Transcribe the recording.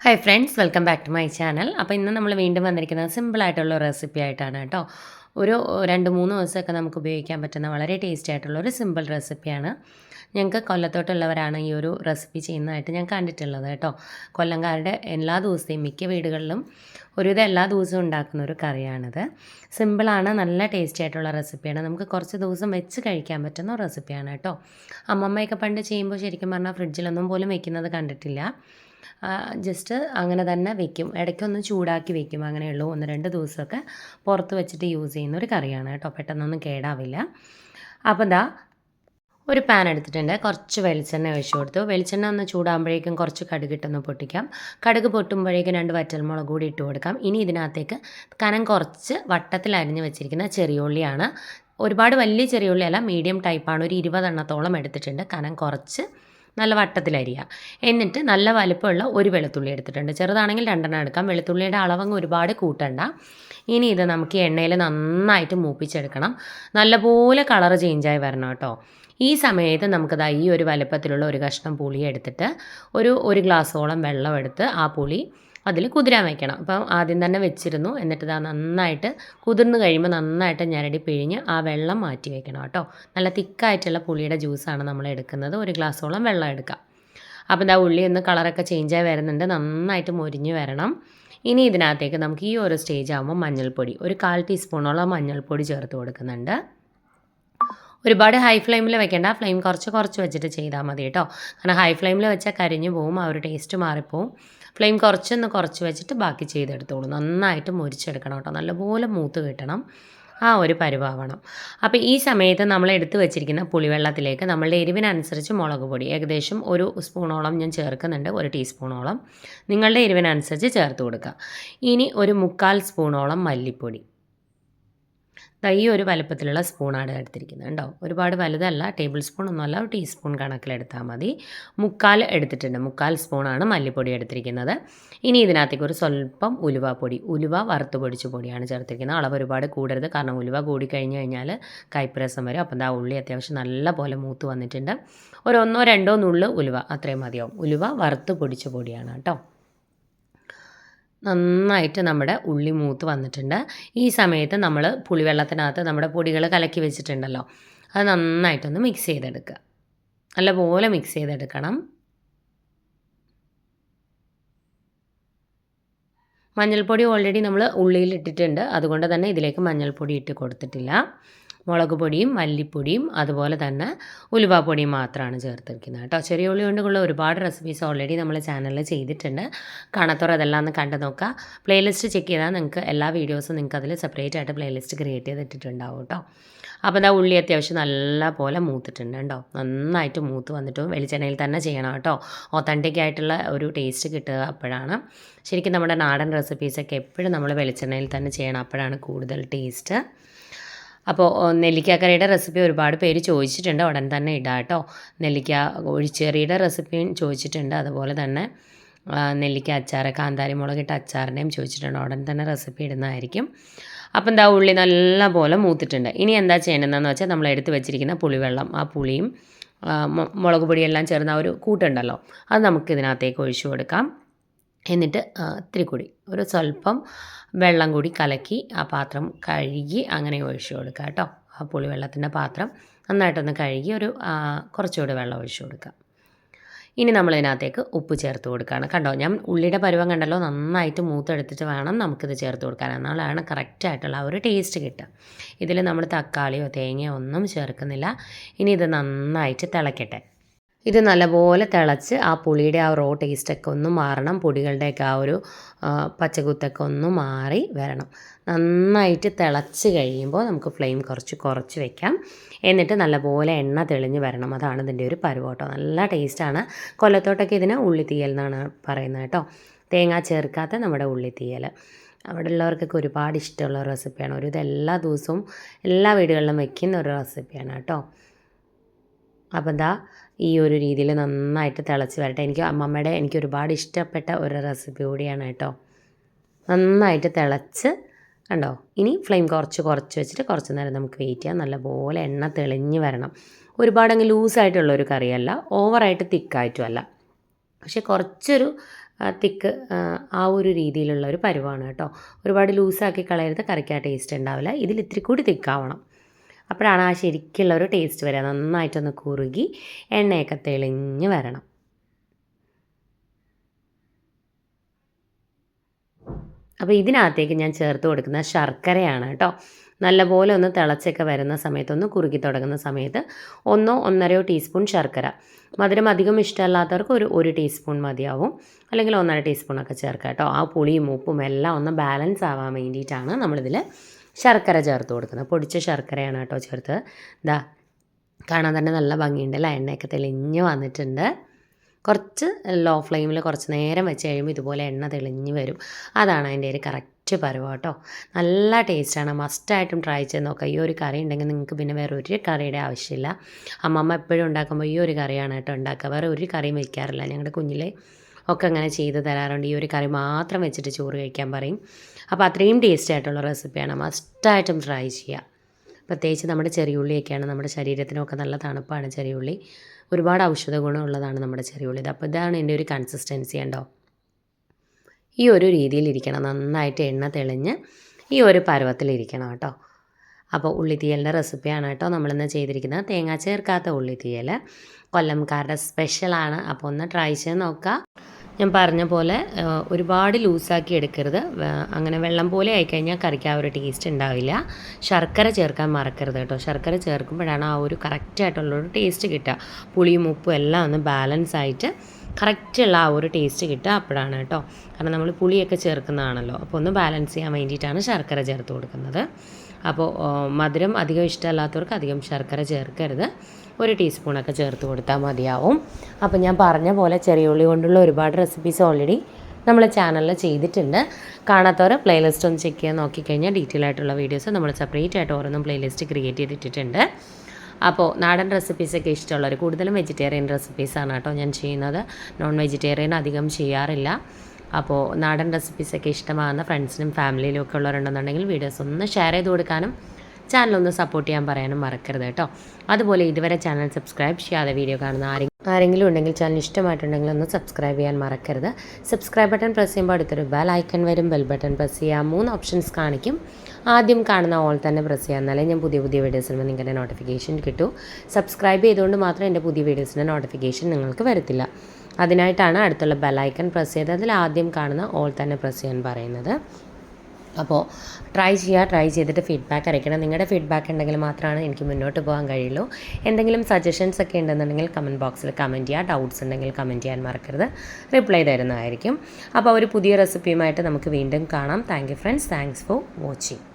Hi friends welcome back to my channel അപ്പോൾ ഇന്ന് നമ്മൾ വീണ്ടും വന്നിരിക്കുന്നത് സിമ്പിളായിട്ടുള്ള റെസിപ്പി ആയിട്ടാണ് കേട്ടോ. ഒരു രണ്ട് മൂന്ന് ദിവസമൊക്കെ നമുക്ക് ഉപയോഗിക്കാൻ പറ്റുന്ന വളരെ ടേസ്റ്റി ആയിട്ടുള്ള ഒരു സിമ്പിൾ റെസിപ്പിയാണ് ഞങ്ങൾക്ക് കൊല്ലത്തോട്ടുള്ളവരാണ് ഈ ഒരു റെസിപ്പി ചെയ്യുന്നതായിട്ട് ഞാൻ കണ്ടിട്ടുള്ളത് കേട്ടോ. കൊല്ലംകാരുടെ എല്ലാ ദിവസത്തെയും മിക്ക വീടുകളിലും ഒരുവിധം എല്ലാ ദിവസവും ഉണ്ടാക്കുന്ന ഒരു കറിയാണിത്. സിമ്പിളാണ് നല്ല ടേസ്റ്റി ആയിട്ടുള്ള റെസിപ്പിയാണ് നമുക്ക് കുറച്ച് ദിവസം വെച്ച് കഴിക്കാൻ പറ്റുന്ന റെസിപ്പിയാണ് കേട്ടോ. അമ്മമ്മയൊക്കെ പണ്ട് ചെയ്യുമ്പോൾ ശരിക്കും പറഞ്ഞാൽ ഫ്രിഡ്ജിലൊന്നും പോലും വെക്കുന്നത് കണ്ടിട്ടില്ല. ജസ്റ്റ് അങ്ങനെ തന്നെ വെക്കും. ഇടയ്ക്കൊന്ന് ചൂടാക്കി വെക്കും. അങ്ങനെയുള്ളൂ. ഒന്ന് രണ്ട് ദിവസമൊക്കെ പുറത്ത് വെച്ചിട്ട് യൂസ് ചെയ്യുന്ന ഒരു കറിയാണ് കേട്ടോ. പെട്ടെന്നൊന്നും കേടാവില്ല. അപ്പോൾ എന്താ ഒരു പാൻ എടുത്തിട്ടുണ്ട്. കുറച്ച് വെളിച്ചെണ്ണ ഒഴിച്ചു കൊടുത്തു. വെളിച്ചെണ്ണ ഒന്ന് ചൂടാകുമ്പോഴേക്കും കുറച്ച് കടുകിട്ടൊന്ന് പൊട്ടിക്കാം. കടുക് പൊട്ടുമ്പോഴേക്കും രണ്ട് വറ്റൽമുളക് കൂടി ഇട്ട് കൊടുക്കാം. ഇനി ഇതിനകത്തേക്ക് കനം കുറച്ച് വട്ടത്തിൽ അരിഞ്ഞ് വെച്ചിരിക്കുന്ന ചെറിയുള്ളിയാണ്. ഒരുപാട് വലിയ ചെറിയുള്ളിയല്ല മീഡിയം ടൈപ്പാണ് ഒരു ഇരുപതെണ്ണത്തോളം എടുത്തിട്ടുണ്ട്. കനം കുറച്ച് നല്ല വട്ടത്തിലരിയുക എന്നിട്ട് നല്ല വലിപ്പമുള്ള ഒരു വെളുത്തുള്ളി എടുത്തിട്ടുണ്ട്. ചെറുതാണെങ്കിൽ രണ്ടെണ്ണം എടുക്കാം. വെളുത്തുള്ളിയുടെ അളവങ്ങ് ഒരുപാട് കൂട്ടണ്ട. ഇനി ഇത് നമുക്ക് എണ്ണയിൽ നന്നായിട്ട് മൂപ്പിച്ചെടുക്കണം. നല്ലപോലെ കളർ ചേഞ്ചായി വരണം കേട്ടോ. ഈ സമയത്ത് നമുക്കത് ഈ ഒരു വലുപ്പത്തിലുള്ള ഒരു കഷ്ണം പുളി എടുത്തിട്ട് ഒരു ഒരു ഗ്ലാസ്സോളം വെള്ളം എടുത്ത് ആ പുളി അതിൽ കുതിരാൻ വയ്ക്കണം അപ്പം ആദ്യം തന്നെ വെച്ചിരുന്നു. എന്നിട്ട് ഇതാ നന്നായിട്ട് കുതിർന്ന് കഴിയുമ്പോൾ നന്നായിട്ട് ഞരടി പിഴിഞ്ഞ് ആ വെള്ളം മാറ്റി വയ്ക്കണം കേട്ടോ. നല്ല തിക്കായിട്ടുള്ള പുളിയുടെ ജ്യൂസാണ് നമ്മൾ എടുക്കുന്നത്. ഒരു ഗ്ലാസ്സോളം വെള്ളം എടുക്കാം. അപ്പം ഇതാ ഉള്ളി ഒന്ന് കളറൊക്കെ ചേഞ്ചായി വരുന്നുണ്ട്. നന്നായിട്ട് മൊരിഞ്ഞ് വരണം. ഇനി ഇതിനകത്തേക്ക് നമുക്ക് ഈ ഒരു സ്റ്റേജ് ആകുമ്പോൾ മഞ്ഞൾപ്പൊടി. ഒരു കാൽ ടീസ്പൂണോളം മഞ്ഞൾപ്പൊടി ചേർത്ത് കൊടുക്കുന്നുണ്ട്. ഒരുപാട് ഹൈ ഫ്ലെയിമിൽ വെക്കേണ്ട. ഫ്ലെയിം കുറച്ച് കുറച്ച് വെച്ചിട്ട് ചെയ്താൽ മതി കേട്ടോ. കാരണം ഹൈ ഫ്ലെയിമിൽ വെച്ചാൽ കരിഞ്ഞു പോവും ആ ഒരു ടേസ്റ്റ് മാറിപ്പോവും. ഫ്ലെയിം കുറച്ചൊന്ന് കുറച്ച് വെച്ചിട്ട് ബാക്കി ചെയ്തെടുത്തോളൂ. നന്നായിട്ട് മുരിച്ചെടുക്കണം കേട്ടോ. നല്ലപോലെ മൂത്ത് കിട്ടണം. ആ ഒരു പരുവാവണം അപ്പോൾ ഈ സമയത്ത് നമ്മൾ എടുത്തു വെച്ചിരിക്കുന്ന പുളിവെള്ളത്തിലേക്ക് നമ്മളുടെ എരിവിനനുസരിച്ച് മുളക് പൊടി ഏകദേശം ഒരു സ്പൂണോളം ഞാൻ ചേർക്കുന്നുണ്ട് ഒരു ടീസ്പൂണോളം. നിങ്ങളുടെ എരിവിനനുസരിച്ച് ചേർത്ത് കൊടുക്കുക. ഇനി ഒരു മുക്കാൽ സ്പൂണോളം മല്ലിപ്പൊടി. ഈ ഒരു വലുപ്പത്തിലുള്ള സ്പൂണാണ് എടുത്തിരിക്കുന്നത് കേട്ടോ ഒരുപാട് വലുതല്ല ടേബിൾ സ്പൂൺ ഒന്നുമല്ല ഒരു ടീസ്പൂൺ കണക്കിലെടുത്താൽ മതി. മുക്കാൽ എടുത്തിട്ടുണ്ട്. മുക്കാൽ സ്പൂണാണ് മല്ലിപ്പൊടി എടുത്തിരിക്കുന്നത്. ഇനി ഇതിനകത്തേക്ക് ഒരു സ്വല്പം ഉലുവ പൊടി ഉലുവ വറുത്ത് പൊടിച്ച പൊടിയാണ് ചേർത്തിരിക്കുന്നത്. അളവ് ഒരുപാട് കൂടരുത്. കാരണം ഉലുവ കൂടി കഴിഞ്ഞ് കഴിഞ്ഞാൽ കൈപ്രസം വരും. അപ്പം ആ ഉള്ളി അത്യാവശ്യം നല്ല പോലെ മൂത്ത് വന്നിട്ടുണ്ട്. ഒരു ഒന്നോ രണ്ടോ നുള്ളു ഉലുവ അത്രയും മതിയാവും. ഉലുവ വറുത്ത് പൊടിച്ച പൊടിയാണ് കേട്ടോ. നന്നായിട്ട് നമ്മുടെ ഉള്ളി മൂത്ത് വന്നിട്ടുണ്ട്. ഈ സമയത്ത് നമ്മൾ പുളിവെള്ളത്തിനകത്ത് നമ്മുടെ പൊടികൾ കലക്കി വെച്ചിട്ടുണ്ടല്ലോ. അത് നന്നായിട്ടൊന്ന് മിക്സ് ചെയ്തെടുക്കുക. നല്ലപോലെ മിക്സ് ചെയ്തെടുക്കണം. മഞ്ഞൾപ്പൊടി ഓൾറെഡി നമ്മൾ ഉള്ളിയിൽ ഇട്ടിട്ടുണ്ട് അതുകൊണ്ട് തന്നെ ഇതിലേക്ക് മഞ്ഞൾപ്പൊടി ഇട്ട് കൊടുത്തിട്ടില്ല. മുളക് പൊടിയും മല്ലിപ്പൊടിയും അതുപോലെ തന്നെ ഉലുവാപ്പൊടിയും മാത്രമാണ് ചേർത്തിരിക്കുന്നത് കേട്ടോ. ചെറിയ ഉള്ളി കൊണ്ടുള്ള ഒരുപാട് റെസിപ്പീസ് ഓൾറെഡി നമ്മൾ ചാനലിൽ ചെയ്തിട്ടുണ്ട്. കാണാത്തവർ അതെല്ലാം ഒന്ന് കണ്ടു നോക്കുക പ്ലേലിസ്റ്റ് ചെക്ക് ചെയ്താൽ നിങ്ങൾക്ക് എല്ലാ വീഡിയോസും നിങ്ങൾക്ക് അതിൽ സെപ്പറേറ്റ് ആയിട്ട് പ്ലേലിസ്റ്റ് ക്രിയേറ്റ് ചെയ്തിട്ടുണ്ടാവും കേട്ടോ. അപ്പോൾ എന്താ ഉള്ളി അത്യാവശ്യം നല്ല പോലെ മൂത്തിട്ടുണ്ട് കേട്ടോ. നന്നായിട്ട് മൂത്ത് വന്നിട്ട് വെളിച്ചെണ്ണയിൽ തന്നെ ചെയ്യണം കേട്ടോ. ഒത്തന്റിക് ആയിട്ടുള്ള ഒരു ടേസ്റ്റ് കിട്ടുക അപ്പോഴാണ്. ശരിക്കും നമ്മുടെ നാടൻ റെസിപ്പീസൊക്കെ എപ്പോഴും നമ്മൾ വെളിച്ചെണ്ണയിൽ തന്നെ ചെയ്യണം അപ്പോഴാണ് കൂടുതൽ ടേസ്റ്റ് അപ്പോൾ നെല്ലിക്കാക്കറിയുടെ റെസിപ്പി ഒരുപാട് പേര് ചോദിച്ചിട്ടുണ്ട്. ഉടൻ തന്നെ ഇടാം കേട്ടോ. നെല്ലിക്ക ഒഴിച്ചേറിയുടെ റെസിപ്പിയും ചോദിച്ചിട്ടുണ്ട്. അതുപോലെ തന്നെ നെല്ലിക്ക അച്ചാർ കാന്താരി മുളകിട്ട അച്ചാറിന്റെയും ചോദിച്ചിട്ടുണ്ട്. ഉടൻ തന്നെ റെസിപ്പി ഇടുന്നതായിരിക്കും. അപ്പം എന്താ ഉള്ളി നല്ല പോലെ മൂത്തിട്ടുണ്ട്. ഇനി എന്താ ചെയ്യേണ്ടതെന്ന് വെച്ചാൽ നമ്മൾ എടുത്ത് വെച്ചിരിക്കുന്ന പുളിവെള്ളം ആ പുളിയും മുളക് പൊടിയെല്ലാം ചേർന്ന ഒരു കൂട്ടുണ്ടല്ലോ. അത് നമുക്ക് ഇതിനകത്തേക്ക് ഒഴിച്ചു കൊടുക്കാം. എന്നിട്ട് ഇത്തിരി കൂടി. ഒരു സ്വല്പം വെള്ളം കൂടി കലക്കി ആ പാത്രം കഴുകി അങ്ങനെ ഒഴിച്ചു കൊടുക്കുക കേട്ടോ. ആ പുളിവെള്ളത്തിന്റെ പാത്രം നന്നായിട്ടൊന്ന് കഴുകി ഒരു കുറച്ചുകൂടി വെള്ളം ഒഴിച്ചു കൊടുക്കുക. ഇനി നമ്മൾ ഇതിനകത്തേക്ക് ഉപ്പ് ചേർത്ത് കൊടുക്കുകയാണ്. കണ്ടോ ഞാൻ ഉള്ളിയുടെ പരുവം കണ്ടല്ലോ നന്നായിട്ട് മൂത്തെടുത്തിട്ട് വേണം നമുക്കിത് ചേർത്ത് കൊടുക്കാൻ. എന്നാലാണ് കറക്റ്റായിട്ടുള്ള ആ ഒരു ടേസ്റ്റ് കിട്ടുക. ഇതിൽ നമ്മൾ തക്കാളിയോ തേങ്ങയോ ഒന്നും ചേർക്കുന്നില്ല. ഇനി ഇത് നന്നായിട്ട് തിളക്കട്ടെ. ഇത് നല്ലപോലെ തിളച്ച് ആ പുളിയുടെ ആ റോ ടേസ്റ്റൊക്കെ ഒന്ന് മാറണം. പൊടികളുടെയൊക്കെ ആ ഒരു പച്ചകുത്തൊക്കെ ഒന്ന് മാറി വരണം. നന്നായിട്ട് തിളച്ച് കഴിയുമ്പോൾ നമുക്ക് ഫ്ലെയിം കുറച്ച് കുറച്ച് വെക്കാം. എന്നിട്ട് നല്ലപോലെ എണ്ണ തെളിഞ്ഞ് വരണം. അതാണ് ഇതിന്റെ ഒരു പരുവോട്ടോ നല്ല ടേസ്റ്റാണ് കൊല്ലത്തോട്ടൊക്കെ ഇതിന് ഉള്ളിത്തീയൽ എന്നാണ് പറയുന്നത് കേട്ടോ. തേങ്ങ ചേർക്കാത്ത നമ്മുടെ ഉള്ളിത്തീയൽ. അവിടെ ഉള്ളവർക്കൊക്കെ ഒരുപാട് ഇഷ്ടമുള്ള റെസിപ്പിയാണ് ഒരു ഇത് എല്ലാ ദിവസവും എല്ലാ വീടുകളിലും വെക്കുന്ന ഒരു റെസിപ്പിയാണ് കേട്ടോ. അപ്പോൾ എന്താ ഈ ഒരു രീതിയിൽ നന്നായിട്ട് തിളച്ച് വരട്ടെ. എനിക്ക് അമ്മമ്മയുടെ എനിക്ക് ഒരുപാട് ഇഷ്ടപ്പെട്ട ഒരു റെസിപ്പി കൂടിയാണ് കേട്ടോ. നന്നായിട്ട് തിളച്ച് കണ്ടോ? ഇനി ഫ്ലെയിം കുറച്ച് കുറച്ച് വെച്ചിട്ട് കുറച്ച് നേരം നമുക്ക് വെയിറ്റ് ചെയ്യാം. നല്ലപോലെ എണ്ണ തെളിഞ്ഞ് വരണം. ഒരുപാടങ്ങ് ലൂസായിട്ടുള്ള ഒരു കറിയല്ല ഓവറായിട്ട് തിക്കായിട്ടും അല്ല. പക്ഷേ കുറച്ചൊരു തിക്ക് ആ ഒരു രീതിയിലുള്ള ഒരു പരുവാണ് കേട്ടോ. ഒരുപാട് ലൂസാക്കി കളയരുത് കറിക്ക് ടേസ്റ്റ് ഉണ്ടാവില്ല. ഇതിൽ ഇത്തിരി കൂടി തിക്കാവണം അപ്പോഴാണ് ആ ശരിക്കുള്ള ഒരു ടേസ്റ്റ് വരിക നന്നായിട്ടൊന്ന് കുറുകി എണ്ണയൊക്കെ തെളിഞ്ഞ് വരണം. അപ്പോൾ ഇതിനകത്തേക്ക് ഞാൻ ചേർത്ത് കൊടുക്കുന്ന ശർക്കരയാണ് കേട്ടോ. നല്ലപോലെ ഒന്ന് തിളച്ചൊക്കെ വരുന്ന സമയത്ത് ഒന്ന് കുറുകി തുടങ്ങുന്ന സമയത്ത് ഒന്നോ ഒന്നരയോ ടീസ്പൂൺ ശർക്കര. മധുരം അധികം ഇഷ്ടമല്ലാത്തവർക്ക് ഒരു ഒരു ടീസ്പൂൺ മതിയാവും. അല്ലെങ്കിൽ ഒന്നര ടീസ്പൂണൊക്കെ ചേർക്കാം കേട്ടോ. ആ പുളിയും ഉപ്പും എല്ലാം ഒന്ന് ബാലൻസ് ആവാൻ വേണ്ടിയിട്ടാണ് നമ്മളിതിൽ ശർക്കര ചേർത്ത് കൊടുക്കുന്നത്. പൊടിച്ച ശർക്കരയാണ് കേട്ടോ ചേർത്ത്. ഇതാ കാണാൻ തന്നെ നല്ല ഭംഗിയുണ്ട് അല്ലേ? എണ്ണയൊക്കെ തെളിഞ്ഞ് വന്നിട്ടുണ്ട്. കുറച്ച് ലോ ഫ്ലെയിമിൽ കുറച്ച് നേരം വെച്ച് കഴിയുമ്പോൾ ഇതുപോലെ എണ്ണ തെളിഞ്ഞ് വരും. അതാണ് അതിന്റെ ഒരു കറക്റ്റ് പരുവ കേട്ടോ. നല്ല ടേസ്റ്റാണ്. മസ്റ്റായിട്ടും ട്രൈ ചെയ്ത് നോക്കുക. ഈ ഒരു കറി ഉണ്ടെങ്കിൽ നിങ്ങൾക്ക് പിന്നെ വേറെ ഒരു കറിയുടെ ആവശ്യമില്ല. അമ്മമ്മ എപ്പോഴും ഉണ്ടാക്കുമ്പോൾ ഈ ഒരു കറിയാണ് കേട്ടോ ഉണ്ടാക്കുക. വേറെ ഒരു കറിയും വയ്ക്കാറില്ല ഞങ്ങളുടെ കുഞ്ഞിലെ ഒക്കെ അങ്ങനെ ചെയ്ത് തരാറുണ്ട്. ഈ ഒരു കറി മാത്രം വെച്ചിട്ട് ചോറ് കഴിക്കാൻ പറയും. അപ്പോൾ അത്രയും ടേസ്റ്റ് ആയിട്ടുള്ള റെസിപ്പിയാണ് മസ്റ്റായിട്ടും ട്രൈ ചെയ്യുക പ്രത്യേകിച്ച് നമ്മുടെ ചെറിയ ചെറിയുള്ളിയൊക്കെയാണ് നമ്മുടെ ശരീരത്തിനൊക്കെ നല്ല തണുപ്പാണ് ചെറിയുള്ളി. ഒരുപാട് ഔഷധ ഗുണമുള്ളതാണ് നമ്മുടെ ചെറിയ ചെറിയുള്ളി അപ്പോൾ ഇതാണ് എന്റെ ഒരു കൺസിസ്റ്റൻസി ഉണ്ടോ ഈ ഒരു രീതിയിലിരിക്കണം നന്നായിട്ട് എണ്ണ തെളിഞ്ഞ് ഈ ഒരു പരുവത്തിലിരിക്കണം കേട്ടോ. അപ്പോൾ ഉള്ളിത്തീയലിന്റെ റെസിപ്പിയാണ് കേട്ടോ നമ്മളിന്ന് ചെയ്തിരിക്കുന്നത്. തേങ്ങ ചേർക്കാത്ത ഉള്ളിത്തീയൽ കൊല്ലംകാരുടെ സ്പെഷ്യലാണ് അപ്പോൾ ഒന്ന് ട്രൈ ചെയ്ത് നോക്കുക. ഞാൻ പറഞ്ഞ പോലെ ഒരുപാട് ലൂസാക്കി എടുക്കരുത്. അങ്ങനെ വെള്ളം പോലെ ആയിക്കഴിഞ്ഞാൽ കറിക്ക് ആ ഒരു ടേസ്റ്റ് ഉണ്ടാവില്ല. ശർക്കര ചേർക്കാൻ മറക്കരുത് കേട്ടോ. ശർക്കര ചേർക്കുമ്പോഴാണ് ആ ഒരു കറക്റ്റായിട്ടുള്ളൊരു ടേസ്റ്റ് കിട്ടുക. പുളിയും ഉപ്പും എല്ലാം ഒന്ന് ബാലൻസ് ആയിട്ട് കറക്റ്റുള്ള ആ ഒരു ടേസ്റ്റ് കിട്ടുക അപ്പോഴാണ് കേട്ടോ. കാരണം നമ്മൾ പുളിയൊക്കെ ചേർക്കുന്നതാണല്ലോ. അപ്പോൾ ഒന്ന് ബാലൻസ് ചെയ്യാൻ വേണ്ടിയിട്ടാണ് ശർക്കര ചേർത്ത് കൊടുക്കുന്നത്. അപ്പോൾ മധുരം അധികം ഇഷ്ടമല്ലാത്തവർക്ക് അധികം ശർക്കര ചേർക്കരുത്. ഒരു ടീസ്പൂണൊക്കെ ചേർത്ത് കൊടുത്താൽ മതിയാവും. അപ്പോൾ ഞാൻ പറഞ്ഞ പോലെ ചെറിയ ഉള്ളി കൊണ്ടുള്ള ഒരുപാട് റെസിപ്പീസ് ഓൾറെഡി നമ്മൾ ചാനലിൽ ചെയ്തിട്ടുണ്ട്. കാണാത്തവർ പ്ലേലിസ്റ്റ് ഒന്ന് ചെക്ക് ചെയ്യാൻ നോക്കിക്കഴിഞ്ഞാൽ ഡീറ്റെയിൽ ആയിട്ടുള്ള വീഡിയോസ് നമ്മൾ സെപ്പറേറ്റ് ആയിട്ട് ഓരോന്നും പ്ലേലിസ്റ്റ് ക്രിയേറ്റ് ചെയ്തിട്ടിട്ടുണ്ട്. അപ്പോൾ നാടൻ റെസിപ്പീസൊക്കെ ഇഷ്ടമുള്ളവർ കൂടുതലും വെജിറ്റേറിയൻ റെസിപ്പീസാണ് കേട്ടോ ഞാൻ ചെയ്യുന്നത്. നോൺ വെജിറ്റേറിയൻ അധികം ചെയ്യാറില്ല. അപ്പോൾ നാടൻ റെസിപ്പീസൊക്കെ ഇഷ്ടമാകുന്ന ഫ്രണ്ട്സിനും ഫാമിലിയിലും ഒക്കെ ഉള്ളവരുണ്ടെന്നുണ്ടെങ്കിൽ വീഡിയോസ് ഒന്ന് ഷെയർ ചെയ്ത് കൊടുക്കാനും ചാനലൊന്ന് സപ്പോർട്ട് ചെയ്യാൻ പറയാനും മറക്കരുത് കേട്ടോ. അതുപോലെ ഇതുവരെ ചാനൽ സബ്സ്ക്രൈബ് ചെയ്യാതെ വീഡിയോ കാണുന്ന ആരെങ്കിലും ആരെങ്കിലും ഉണ്ടെങ്കിൽ ചാനൽ ഇഷ്ടമായിട്ടുണ്ടെങ്കിൽ ഒന്ന് സബ്സ്ക്രൈബ് ചെയ്യാൻ മറക്കരുത്. സബ്സ്ക്രൈബ് ബട്ടൺ പ്രസ് ചെയ്യുമ്പോൾ അടുത്തൊരു ബെൽ ഐക്കൺ വരും. ബെൽ ബട്ടൺ പ്രസ് ചെയ്യാം. മൂന്ന് ഓപ്ഷൻസ് കാണിക്കും. ആദ്യം കാണുന്ന ഓൾ തന്നെ പ്രസ് ചെയ്യാം. എന്നാലേ ഞാൻ പുതിയ പുതിയ വീഡിയോസിന് നിങ്ങളുടെ നോട്ടിഫിക്കേഷൻ കിട്ടൂ. സബ്സ്ക്രൈബ് ചെയ്തുകൊണ്ട് മാത്രം എന്റെ പുതിയ വീഡിയോസിന്റെ നോട്ടിഫിക്കേഷൻ നിങ്ങൾക്ക് വരത്തില്ല. അതിനായിട്ടാണ് അടുത്തുള്ള ബെലൈക്കൺ പ്രസ് ചെയ്ത് അതിൽ ആദ്യം കാണുന്ന ഓൾ തന്നെ പ്രസ് ചെയ്യാൻ പറയുന്നത്. അപ്പോൾ ട്രൈ ചെയ്യുക ട്രൈ ചെയ്തിട്ട് ഫീഡ്ബാക്ക് അറിയിക്കണം. നിങ്ങളുടെ ഫീഡ്ബാക്ക് ഉണ്ടെങ്കിൽ മാത്രമാണ് എനിക്ക് മുന്നോട്ട് പോകാൻ കഴിയുള്ളൂ. എന്തെങ്കിലും സജഷൻസ് ഒക്കെ ഉണ്ടെന്നുണ്ടെങ്കിൽ കമന്റ് ബോക്സിൽ കമന്റ് ചെയ്യുക. ഡൗട്ട്സ് ഉണ്ടെങ്കിൽ കമന്റ് ചെയ്യാൻ മറക്കരുത്. റിപ്ലൈ തരുന്നതായിരിക്കും. അപ്പോൾ ഒരു പുതിയ റെസിപ്പിയുമായിട്ട് നമുക്ക് വീണ്ടും കാണാം. Thank you friends thanks for watching